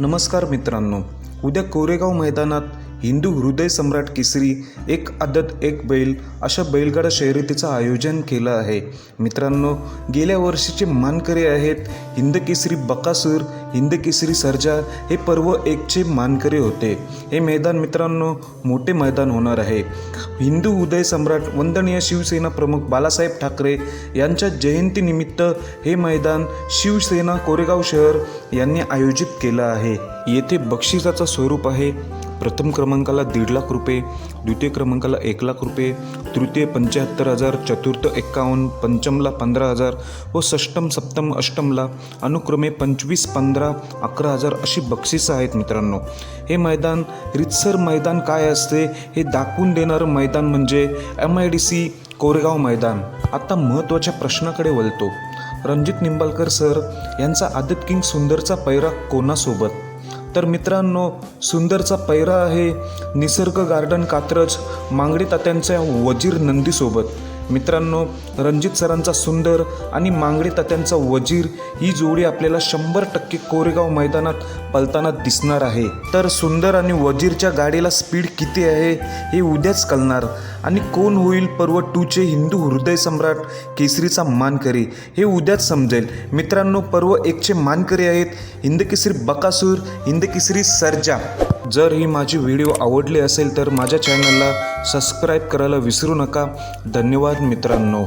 नमस्कार मित्रांनो. उद्या कोरेगाव मैदानात हिंदू हृदय सम्राट केसरी एक आदत एक बैल अशा बैलगाडा शर्यतीचं आयोजन केलं आहे. मित्रांनो गेल्या वर्षीचे मानकरी आहेत हिंद केसरी बकासूर हिंदकेसरी सरजा सर्जा हे पर्व एकचे मानकरी होते. हे मैदान मित्रांनो मोठे मैदान होणार आहे. हिंदू उदय सम्राट वंदनीय शिवसेना प्रमुख बालासाहेब ठाकरे यांच्या जयंतीनिमित्त हे मैदान शिवसेना कोरेगाव शहर यांनी आयोजित केलं आहे. येथे बक्षिसाचं स्वरूप आहे. प्रथम क्रमांकाला दीड लाख रुपये द्वितीय क्रमांकाला एक लाख रुपये तृतीय पंच्याहत्तर हजार चतुर्थ एक्कावन्न पंचमला पंधरा हजार व षष्टम सप्तम अष्टमला अनुक्रमे पंचवीस पंधरा अकरा हजार अशी बक्षिसं आहेत मित्रांनो. हे मैदान रितसर मैदान काय असते? हे दाखवून देणारं मैदान म्हणजे M I D C Koregaon मैदान. आता महत्त्वाच्या प्रश्नाकडे वळतो. रणजित निंबाळकर सर यांचा आदित किंग सुंदरचा पैरा कोणासोबत? तर मित्रांनो सुंदरचा पैरा आहे निसर्ग गार्डन कात्रज मांगडी तात्यांच्या वजीर नंदीसोबत. मित्रांनो रणजित सरांचा सुंदर आणि मांगडी तात्यांचा वजीर ही जोडी आपल्याला शंभर टक्के कोरेगाव मैदानात पलताना दिसणार आहे. तर सुंदर आणि वजीरच्या गाडीला स्पीड किती आहे हे उद्याच कळणार. आणि कोण होईल पर्व टूचे हिंदू हृदय सम्राट केसरीचा मानकरी हे उद्याच समजेल. मित्रांनो पर्व एकचे मानकरी आहेत हिंदकेसरी बकासूर हिंदकेसरी सर्जा. जर ही माझी व्हिडिओ आवडली असेल तर माझ्या चॅनलला सबस्क्राईब करायला विसरू नका. धन्यवाद मित्रांनो.